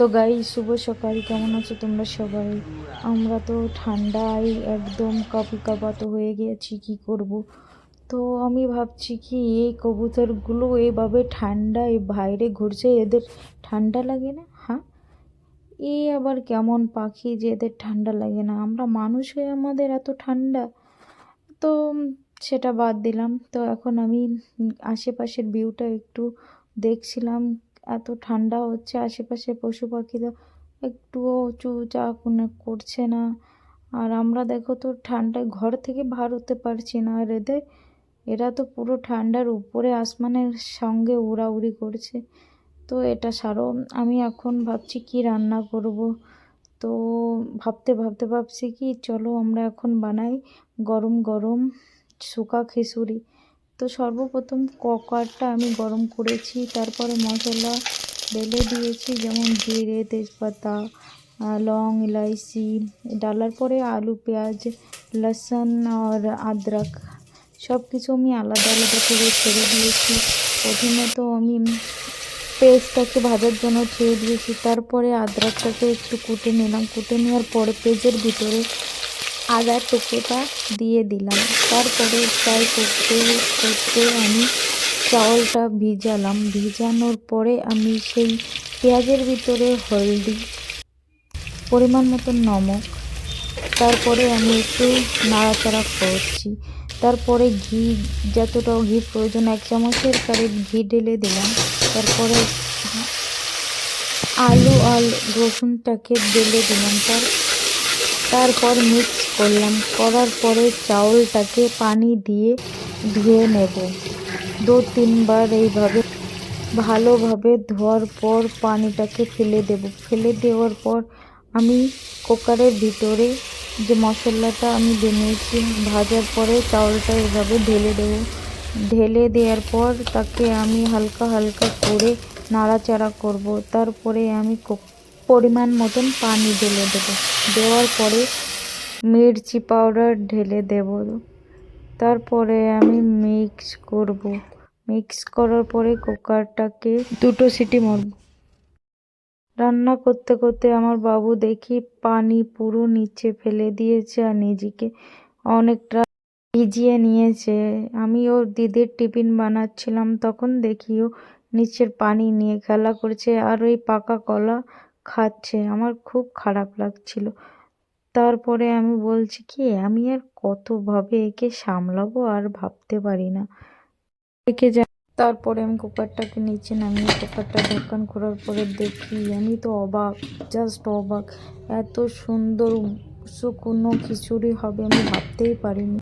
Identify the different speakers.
Speaker 1: তো গাই শুভ সকাল। কেমন আছো তোমরা সবাই? আমরা তো ঠান্ডায় একদম কাঁপি কাঁপাতো হয়ে গেছি, কি করব? তো আমি ভাবছি কি, এই কবুতরগুলো এভাবে ঠান্ডায় বাইরে ঘুরছে, এদের ঠান্ডা লাগে না? হ্যাঁ? এ আবার কেমন পাখি যে এদের ঠান্ডা লাগে না? আমরা মানুষ হয়ে আমাদের এত ঠান্ডা। তো সেটা বাদ দিলাম। তো এখন আমি আশেপাশের ভিউটা একটু দেখছিলাম। এত ঠান্ডা হচ্ছে আশেপাশে পশু পাখিরা একটুও চু চা কোনো করছে না। আর আমরা দেখো তো ঠান্ডায় ঘর থেকে বার হতে পারছি না। আর এদের, এরা তো পুরো ঠান্ডার উপরে আসমানের সঙ্গে উড়াউড়ি করছে। তো এটা সারো, আমি এখন ভাবছি কি রান্না করব। তো ভাবতে ভাবতে ভাবছি কি, চলো আমরা এখন বানাই গরম গরম শুকা খিচুড়ি। তো সর্বপ্রথম ককারটা আমি গরম করেছি, তারপরে মশলা বেলে দিয়েছি, যেমন জিরে, তেজপাতা লং, ইলাইচি, ডালার পরে আলু, পেঁয়াজ, লসুন আর আদরক। সব কিছু আমি আলাদা আলাদা করে ছেড়ে দিয়েছি। প্রথমে তো আমি পেঁয়াজটাকে ভাজার জন্য ছেড়ে দিয়েছি, তারপরে আদরকটাকে একটু কুটে নিলাম। কুটে নেওয়ার পরে পেঁয়াজের ভিতরে আদা টুকরোটা দিয়ে দিলাম। তারপরে ফ্রাই করতে করতে আমি চাউলটা ভিজালাম। ভিজানোর পরে আমি সেই পেঁয়াজের ভিতরে হলদি পরিমাণ মতো নমক, তারপরে আমি একটু নাড়াচাড়া করছি। তারপরে ঘি, যতটা ঘি প্রয়োজন, এক চামচের কারেক্ট ঘি ঢেলে দিলাম। তারপরে আলু আর রসুনটাকে ঢেলে দিলাম। তার, তারপর মিক্স করলাম। করার পরে চাউলটাকে পানি দিয়ে ধুয়ে নেব। দু তিনবার এইভাবে ভালোভাবে ধোয়ার পর পানিটাকে ফেলে দেব। ফেলে দেওয়ার পর আমি কুকারের ভিতরে যে মশলাটা আমি বানিয়েছি, ভাজার পরে চাউলটা এভাবে ঢেলে দেবো। ঢেলে দেওয়ার পর তাকে আমি হালকা হালকা করে নাড়াচাড়া করব। তারপরে আমি পরিমাণ মতন পানি ঢেলে দেবো। দেওয়ার পরে মির্চি পাউডার ঢেলে দেব। তারপরে আমি মিক্স করব। মিক্স করার পরে কুকারটাকে দুটো সিটি মারব রান্না করতে করতে আমার বাবু দেখি পানি পুরো নিচে ফেলে দিয়েছে আর নিজেকে অনেকটা ভিজিয়ে নিয়েছে। আমি ওর দিদির টিফিন বানাচ্ছিলাম, তখন দেখি ও নিচের পানি নিয়ে খেলা করছে আর ওই পাকা কলা খাচ্ছে। আমার খুব খারাপ লাগছিল। তারপরে আমি বলছি কি, আমি আর কতভাবে একে সামলাবো আর ভাবতে পারি না। একে যা, তারপরে আমি কুকারটাকে নিচে নামিয়ে কুকারটা ঢাকান করার পরে দেখি, আমি তো অবাক জাস্ট অবাক। এত সুন্দর শুকনো খিচুড়ি হবে আমি ভাবতেই পারিনি।